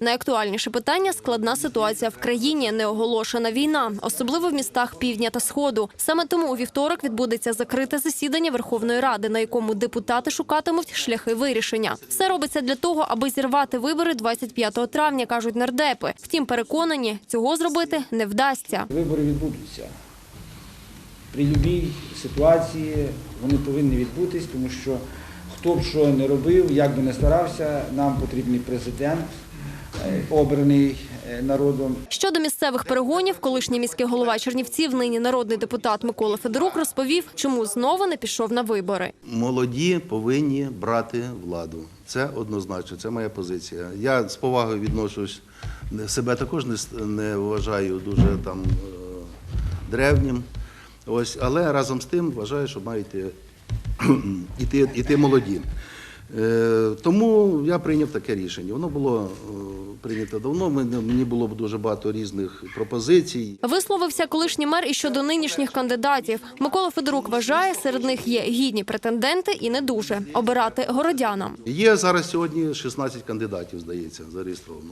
Найактуальніше питання складна ситуація в країні, неоголошена війна, особливо в містах півдня та сходу. Саме тому у вівторок відбудеться закрите засідання Верховної Ради, на якому депутати шукатимуть шляхи вирішення. Все робиться для того, аби зірвати вибори 25 травня, кажуть нардепи. Втім, переконані, цього зробити не вдасться. Вибори відбудуться. При будь-якій ситуації вони повинні відбутись, тому що хто б що не робив, як би не старався, нам потрібний президент, обраний е, народом. Щодо місцевих перегонів, колишній міський голова Чернівців, нині народний депутат Микола Федорук розповів, чому знову не пішов на вибори. Молоді повинні брати владу. Це однозначно, це моя позиція. Я з повагою відношусь себе також не, не вважаю дуже там е, древнім. Ось, але разом з тим вважаю, що мають іти, іти, іти молоді. Е, тому я прийняв таке рішення. Воно було прийнято давно. Мені мені було б дуже багато різних пропозицій. Висловився колишній мер і щодо нинішніх кандидатів. Микола Федорук вважає, серед них є гідні претенденти і не дуже обирати городянам. Є зараз сьогодні 16 кандидатів, здається, зареєстровано.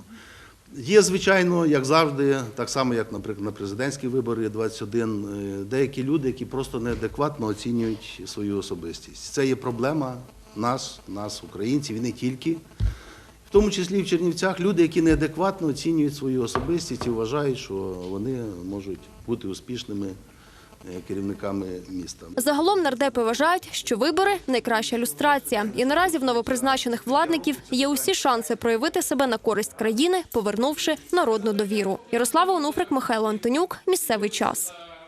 Є, звичайно, як завжди, так само, як, наприклад, на президентські вибори 21, е, деякі люди, які просто неадекватно оцінюють свою особистість. Це є проблема нас, нас, українців, і не тільки. Тому числі в Чернівцях люди, які неадекватно оцінюють свою особистість і вважають, що вони можуть бути успішними е, керівниками міста. Загалом нардепи вважають, що вибори найкраща люстрація, і наразі в новопризначених владників є усі шанси проявити себе на користь країни, повернувши народну довіру. Ярослава Онуфрик, Михайло Антонюк. Місцевий час.